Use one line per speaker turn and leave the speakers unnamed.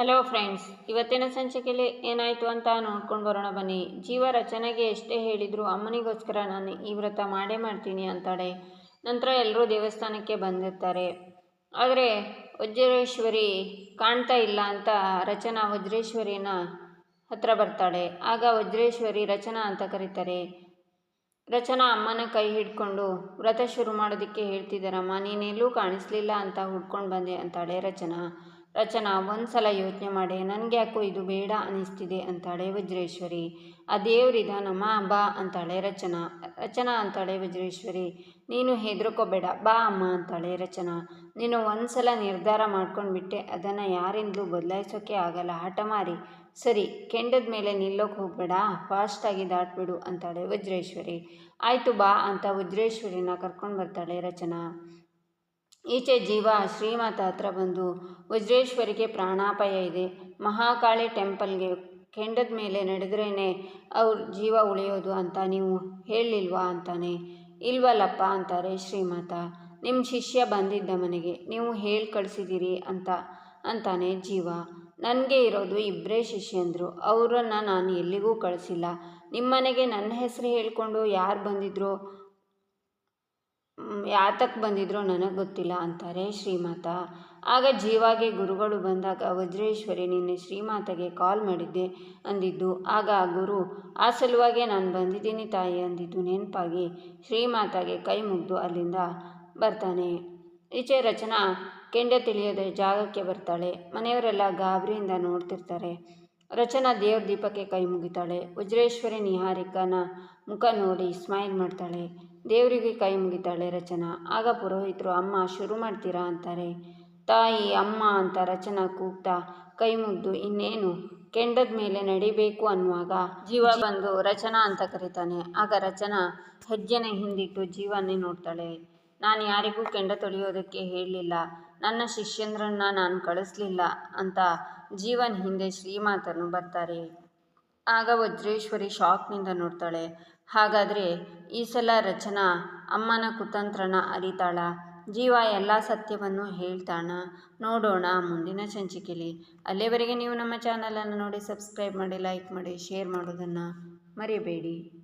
Hello friends, ಇವತ್ತಿನ ಸಂಚಿಕೆಯಲ್ಲಿ ಏನಾಯಿತು ಅಂತ ನೋಡ್ಕೊಂಡು ಬರೋಣ ಬನ್ನಿ. ಜೀವ ರಚನೆಗೆ ಎಷ್ಟೇ ಹೇಳಿದರೂ ಅಮ್ಮನಿಗೋಸ್ಕರ ನಾನು ಈ ವ್ರತ ಮಾಡೇ ಮಾಡ್ತೀನಿ ಅಂತಾಳೆ. ನಂತರ ಎಲ್ಲರೂ ದೇವಸ್ಥಾನಕ್ಕೆ ಬಂದಿರ್ತಾರೆ. ಆದರೆ ವಜ್ರೇಶ್ವರಿ ಕಾಣ್ತಾ ಇಲ್ಲ ಅಂತ ರಚನಾ ವಜ್ರೇಶ್ವರಿನ ಹತ್ರ ಬರ್ತಾಳೆ. ಆಗ ವಜ್ರೇಶ್ವರಿ ರಚನಾ ಅಂತ ಕರೀತಾರೆ. ರಚನಾ ಅಮ್ಮನ ಕೈ ಹಿಡ್ಕೊಂಡು, ವ್ರತ ಶುರು ಮಾಡೋದಕ್ಕೆ ಹೇಳ್ತಿದ್ದಾರಮ್ಮ ನೀನೆಲ್ಲೂ ಕಾಣಿಸ್ಲಿಲ್ಲ ಅಂತ ಹುಡ್ಕೊಂಡು ಬಂದೆ ಅಂತಾಳೆ ರಚನಾ. ರಚನಾ ಒಂದು ಸಲ ಯೋಚನೆ ಮಾಡಿ ನನಗೆ ಯಾಕೋ ಇದು ಬೇಡ ಅನ್ನಿಸ್ತಿದೆ ಅಂತಾಳೆ ವಜ್ರೇಶ್ವರಿ. ಆ ದೇವ್ರಿದಾನಮ್ಮ ಬಾ ಅಂತಾಳೆ ರಚನಾ. ರಚನಾ ಅಂತಾಳೆ ವಜ್ರೇಶ್ವರಿ, ನೀನು ಹೆದರ್ಕೋಬೇಡ, ಬಾ ಅಮ್ಮ ಅಂತಾಳೆ ರಚನಾ. ನೀನು ಒಂದ್ಸಲ ನಿರ್ಧಾರ ಮಾಡ್ಕೊಂಡ್ಬಿಟ್ಟೆ, ಅದನ್ನು ಯಾರಿಂದಲೂ ಬದಲಾಯಿಸೋಕ್ಕೆ ಆಗಲ್ಲ. ಹಠಮಾರಿ ಸರಿ, ಕೆಂಡದ ಮೇಲೆ ನಿಲ್ಲೋಕೆ ಹೋಗಬೇಡ ಫಾಸ್ಟಾಗಿ ದಾಟ್ಬಿಡು ಅಂತಾಳೆ ವಜ್ರೇಶ್ವರಿ. ಆಯಿತು ಬಾ ಅಂತ ವಜ್ರೇಶ್ವರಿನ ಕರ್ಕೊಂಡು ಬರ್ತಾಳೆ ರಚನಾ. ಈಚೆ ಜೀವ ಶ್ರೀಮಾತ ಹತ್ರ ಬಂದು ವಜ್ರೇಶ್ವರಿಗೆ ಪ್ರಾಣಾಪಾಯ ಇದೆ. ಮಹಾಕಾಳಿ ಟೆಂಪಲ್ಗೆ ಕೆಂಡದ ಮೇಲೆ ನಡೆದ್ರೇ ಅವ್ರ ಜೀವ ಉಳಿಯೋದು ಅಂತ ನೀವು ಹೇಳಿಲ್ವಾ ಅಂತಾನೆ. ಇಲ್ವಲ್ಲಪ್ಪ ಅಂತಾರೆ ಶ್ರೀಮಾತ. ನಿಮ್ಮ ಶಿಷ್ಯ ಬಂದಿದ್ದ ಮನೆಗೆ ನೀವು ಹೇಳಿ ಕಳಿಸಿದ್ದೀರಿ ಅಂತ ಅಂತಾನೆ ಜೀವ. ನನಗೆ ಇರೋದು ಇಬ್ಬರೇ ಶಿಷ್ಯಂದರು. ಅವರನ್ನು ನಾನು ಎಲ್ಲಿಗೂ ಕಳಿಸಿಲ್ಲ. ನಿಮ್ಮನೆಗೆ ನನ್ನ ಹೆಸರು ಹೇಳಿಕೊಂಡು ಯಾರು ಬಂದಿದ್ರು? ಯಾತಕ್ಕೆ ಬಂದಿದ್ರೋ ನನಗೆ ಗೊತ್ತಿಲ್ಲ ಅಂತಾರೆ ಶ್ರೀಮಾತ. ಆಗ ಜೀವಾಗೆ ಗುರುಗಳು ಬಂದಾಗ ವಜ್ರೇಶ್ವರಿ ನಿನ್ನೆ ಶ್ರೀಮಾತಗೆ ಕಾಲ್ ಮಾಡಿದ್ದೆ ಅಂದಿದ್ದು. ಆಗ ಗುರು, ಆ ಸಲುವಾಗೆ ನಾನು ಬಂದಿದ್ದೀನಿ ತಾಯಿ ಅಂದಿದ್ದು ನೆನಪಾಗಿ ಶ್ರೀಮಾತಾಗೆ ಕೈ ಮುಗಿದು ಅಲ್ಲಿಂದ ಬರ್ತಾನೆ. ಈಚೆ ರಚನಾ ಕೆಂಡ ತಿಳಿಯದೆ ಜಾಗಕ್ಕೆ ಬರ್ತಾಳೆ. ಮನೆಯವರೆಲ್ಲ ಗಾಬರಿಯಿಂದ ನೋಡ್ತಿರ್ತಾರೆ. ರಚನಾ ದೇವ್ರ ದೀಪಕ್ಕೆ ಕೈ ಮುಗಿತಾಳೆ. ವಜ್ರೇಶ್ವರಿ ನಿಹಾರಿಕನ ಮುಖ ನೋಡಿ ಸ್ಮೈಲ್ ಮಾಡ್ತಾಳೆ. ದೇವರಿಗೆ ಕೈ ಮುಗಿತಾಳೆ ರಚನಾ. ಆಗ ಪುರೋಹಿತರು, ಅಮ್ಮ, ಶುರು ಮಾಡ್ತೀರಾ? ಅಂತಾರೆ. ತಾಯಿ, ಅಮ್ಮ, ಅಂತ ರಚನಾ ಕೂಗ್ತಾ ಕೈ ಮುಗ್ದು, ಇನ್ನೇನು? ಕೆಂಡದ ಮೇಲೆ ನಡಿಬೇಕು ಅನ್ನುವಾಗ ಜೀವ ಬಂದು ರಚನಾ ಅಂತ ಕರೀತಾನೆ. ಆಗ ರಚನಾ ಹೆಜ್ಜೆನ ಹಿಂದಿಟ್ಟು ಜೀವನೇ ನೋಡ್ತಾಳೆ. ನಾನು ಯಾರಿಗೂ ಕೆಂಡ ತೊಳೆಯೋದಕ್ಕೆ ಹೇಳಲಿಲ್ಲ. ನನ್ನ ಶಿಷ್ಯಂದ್ರನ್ನ ನಾನು ಕಳಿಸ್ಲಿಲ್ಲ ಅಂತ ಜೀವನ್ ಹಿಂದೆ ಶ್ರೀಮಾತನು ಬರ್ತಾರೆ. ಆಗ ವಜ್ರೇಶ್ವರಿ ಶಾಕ್ನಿಂದ ನೋಡ್ತಾಳೆ. ಹಾಗಾದರೆ ಈ ಸಲ ರಚನಾ ಅಮ್ಮನ ಕುತಂತ್ರನ ಅರಿತಾಳ. ಜೀವ ಎಲ್ಲ ಸತ್ಯವನ್ನು ಹೇಳ್ತಾಣ. ನೋಡೋಣ ಮುಂದಿನ ಸಂಚಿಕೆಯಲ್ಲಿ ಅಲ್ಲಿವರೆಗೆ ನೀವು ನಮ್ಮ ಚಾನಲನ್ನು ನೋಡಿ ಸಬ್ಸ್ಕ್ರೈಬ್ ಮಾಡಿ, ಲೈಕ್ ಮಾಡಿ, ಶೇರ್ ಮಾಡೋದನ್ನು ಮರಿಬೇಡಿ.